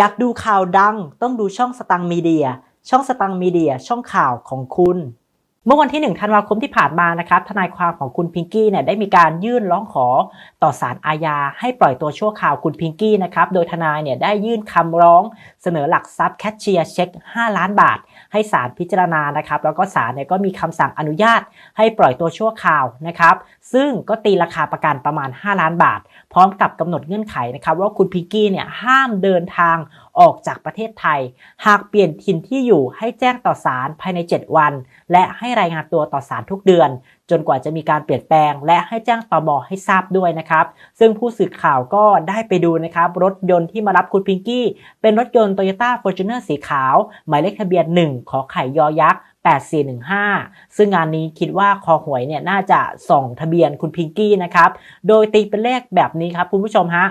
อยากดูข่าวดังต้องดูช่องสตังมีเดีย ช่องสตังมีเดีย ช่องข่าวของคุณ เมื่อวันที่1ธันวาคมที่ผ่านมานะครับทนายความของคุณพิงกี้เนี่ยได้มีการยื่นร้องขอต่อศาลอาญาให้ปล่อยตัวชั่วคราวคุณพิงกี้นะครับโดยทนายเนี่ยได้ยื่นคำร้องเสนอหลักทรัพย์แคชเชียร์เช็ค 5 ล้านบาท ให้ศาลพิจารณานะครับแล้วก็ศาลเนี่ยก็มีคำสั่งอนุญาตให้ปล่อยตัวชั่วคราวนะครับซึ่งก็ตีราคาประกันประมาณ 5 ล้านบาท พร้อมกับกำหนดเงื่อนไขนะครับว่าคุณพิงกี้เนี่ยห้ามเดินทางออกจากประเทศไทย หากเปลี่ยนถิ่นที่อยู่ให้แจ้งต่อศาลภายใน 7 วัน และให้รายงานตัวต่อศาลทุกเดือน จนกว่าจะมีการเปลี่ยนแปลง และให้แจ้งตมให้ทราบด้วยนะครับ ซึ่งผู้สื่อข่าวก็ได้ไปดูนะครับรถยนต์ที่มารับคุณพิงกี้ เป็นรถยนต์ Toyota Fortuner สีขาว หมายเลขทะเบียน 1 ขอไข่ยอยักษ์8415 ซึ่งงานนี้คิดว่าคอหวยเนี่ยน่าจะส่องทะเบียนคุณพิงกี้นะครับ โดยตีเป็นเลขแบบนี้ครับคุณผู้ชมฮะ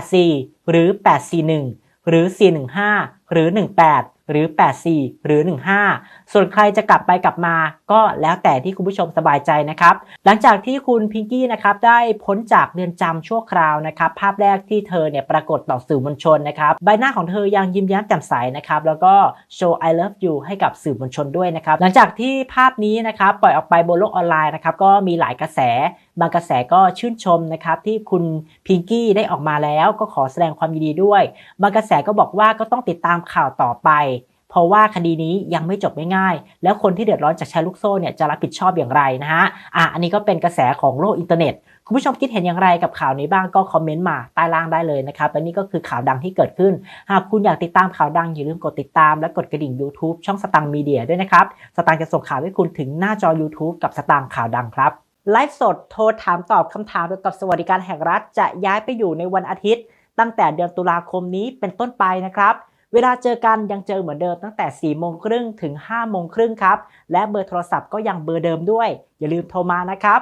184 หรือ 841 หรือ 415 หรือ 18 หรือ 84 หรือ 15 ส่วนใครจะกลับไปกลับมาก็แล้วแต่ที่คุณผู้ชมสบายใจนะครับ หลังจากที่คุณพิงกี้นะครับได้พ้นจากเรือนจำชั่วคราวนะครับ ภาพแรกที่เธอเนี่ยปรากฏต่อสื่อมวลชนนะครับ ใบหน้าของเธอยังยิ้มแย้มแจ่มใสนะครับ แล้วก็โชว์ I love you ให้กับสื่อมวลชนด้วยนะครับ หลังจากที่ภาพนี้นะครับปล่อยออกไปบนโลกออนไลน์นะครับก็มีหลายกระแส บางกระแสก็ชื่นชมนะครับที่คุณพิงกี้ได้ออกมาแล้วก็ขอแสดงความยินดีด้วย บางกระแสก็บอกว่าก็ต้องติดตามข่าวต่อไป เพราะว่าคดีนี้ยังไม่จบไม่ง่าย แล้วคนที่เดือดร้อนจากแชร์ลูกโซ่เนี่ยจะรับผิดชอบอย่างไรนะฮะอะอันนี้ก็เป็นกระแสของโลกอินเทอร์เน็ตคุณผู้ชมคิดเห็นอย่างไรกับข่าวนี้บ้างก็คอมเมนต์มาใต้ล่างได้เลยนะครับและนี่ก็คือข่าวดังที่เกิดขึ้น หากคุณอยากติดตามข่าวดังอย่าลืมกดติดตาม และกดกระดิ่ง YouTube ช่องสตังมีเดียด้วยนะครับ สตังจะส่งข่าวให้คุณถึงหน้าจอ YouTube กับสตังข่าวดังครับ ไลฟ์สดโทรถามตอบคำถามเกี่ยวกับสวัสดิการแห่งรัฐ จะย้ายไปอยู่ในวันอาทิตย์ ตั้งแต่เดือนตุลาคมนี้เป็นต้นไปนะครับเวลาเจอกันยังเจอเหมือนเดิมตั้งแต่ 4 โมงครึ่งถึง 5 โมงครึ่งครับ และเบอร์โทรศัพท์ก็ยังเบอร์เดิมด้วย อย่าลืมโทรมานะครับ